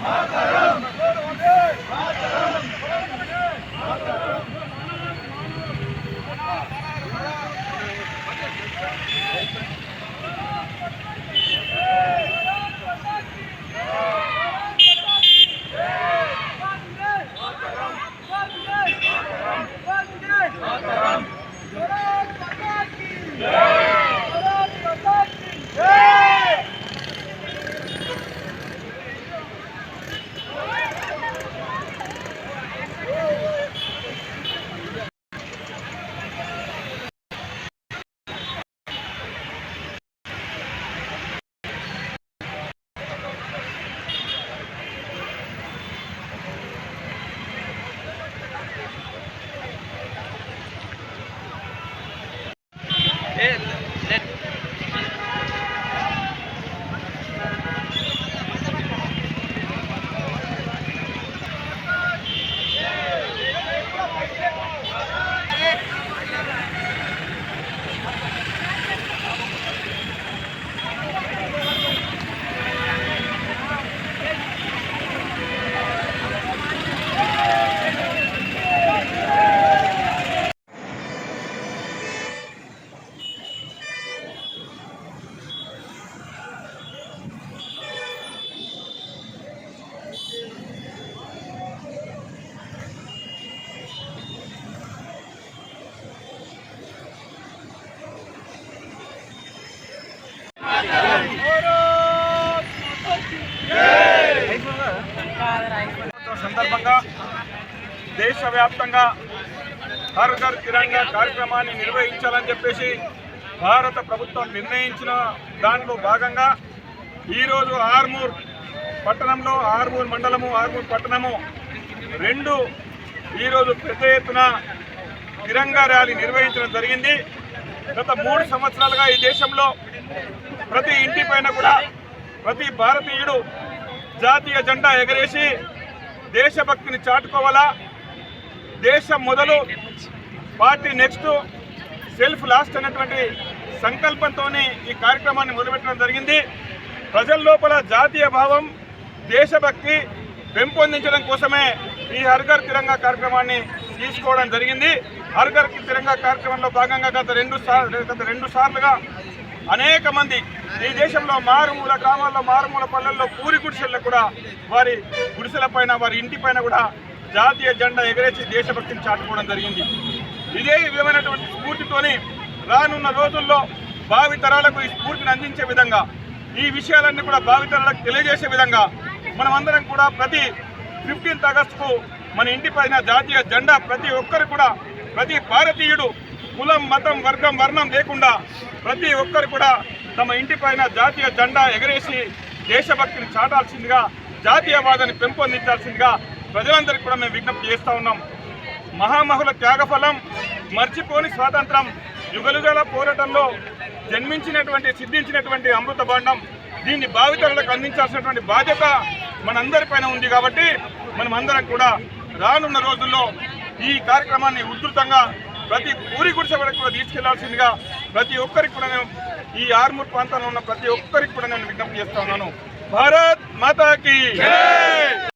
Thank you. el, సందర్భంగా దేశవ్యాప్తంగా హర్ ఘర్ తిరంగా కార్యక్రమాన్ని నిర్వహించాలని చెప్పేసి భారత ప్రభుత్వం నిర్ణయించిన దానిలో భాగంగా ఈరోజు ఆర్మూర్ పట్టణంలో ఆర్మూర్ మండలము ఆర్మూర్ పట్టణము రెండు ఈరోజు పెద్ద ఎత్తున తిరంగా ర్యాలీ నిర్వహించడం జరిగింది. గత మూడు సంవత్సరాలుగా ఈ దేశంలో ప్రతి ఇంటి పైన కూడా ప్రతి భారతీయుడు జాతీయ జెండా ఎగరేసి దేశభక్తిని చాటుకోవాలా? దేశం మొదలు పార్టీ నెక్స్ట్ సెల్ఫ్ లాస్ట్ అనేటువంటి సంకల్పంతో ఈ కార్యక్రమాన్ని మొదలుపెట్టడం జరిగింది. ప్రజల లోపల జాతీయ భావం దేశభక్తి పెంపొందించడం కోసమే ఈ హర్ఘర్ తిరంగా కార్యక్రమాన్ని తీసుకోవడం జరిగింది. హర్ఘర్ తిరంగా కార్యక్రమంలో భాగంగా గత రెండు సార్లు గత రెండు సార్లుగా అనేక మంది ఈ దేశంలో మారుమూల గ్రామాల్లో మారుమూల పల్లెల్లో పూరి గుడిసెల్లో కూడా వారి గుడిసెల పైన వారి ఇంటి పైన కూడా జాతీయ జెండా ఎగరేసి దేశభక్తిని చాటుకోవడం జరిగింది. ఇదే విధమైనటువంటి స్ఫూర్తితోని రానున్న రోజుల్లో భావి తరాలకు ఈ స్ఫూర్తిని అందించే విధంగా ఈ విషయాలన్నీ కూడా భావి తరాలకు తెలియజేసే విధంగా మనమందరం కూడా ప్రతి ఫిఫ్టీన్త్ ఆగస్టుకు మన ఇంటి పైన జాతీయ జెండా ప్రతి ఒక్కరు కూడా ప్రతి భారతీయుడు కులం మతం వర్గం వర్ణం లేకుండా ప్రతి ఒక్కరు కూడా తమ ఇంటి పైన జాతీయ జెండా ఎగరేసి దేశభక్తిని చాటాల్సిందిగా జాతీయవాదాన్ని పెంపొందించాల్సిందిగా ప్రజలందరికీ కూడా మేము విజ్ఞప్తి చేస్తూ ఉన్నాం. మహామహుల త్యాగఫలం మర్చిపోని స్వాతంత్రం యుగలుగల పోరాటంలో జన్మించినటువంటి సిద్ధించినటువంటి అమృత బాండం దీన్ని భావితరులకు అందించాల్సినటువంటి బాధ్యత మనందరిపైన ఉంది కాబట్టి మనం అందరం కూడా రానున్న రోజుల్లో ఈ కార్యక్రమాన్ని ఉధృతంగా ప్రతి ఊరి గుడిసె వరకు కూడా తీసుకెళ్ళాల్సిందిగా ప్రతి ఒక్కరికి కూడా నేను ఈ ఆర్మూర్ ప్రాంతంలో ఉన్న ప్రతి ఒక్కరికి కూడా నేను విజ్ఞప్తి చేస్తా ఉన్నాను. భారత్ మాతాకి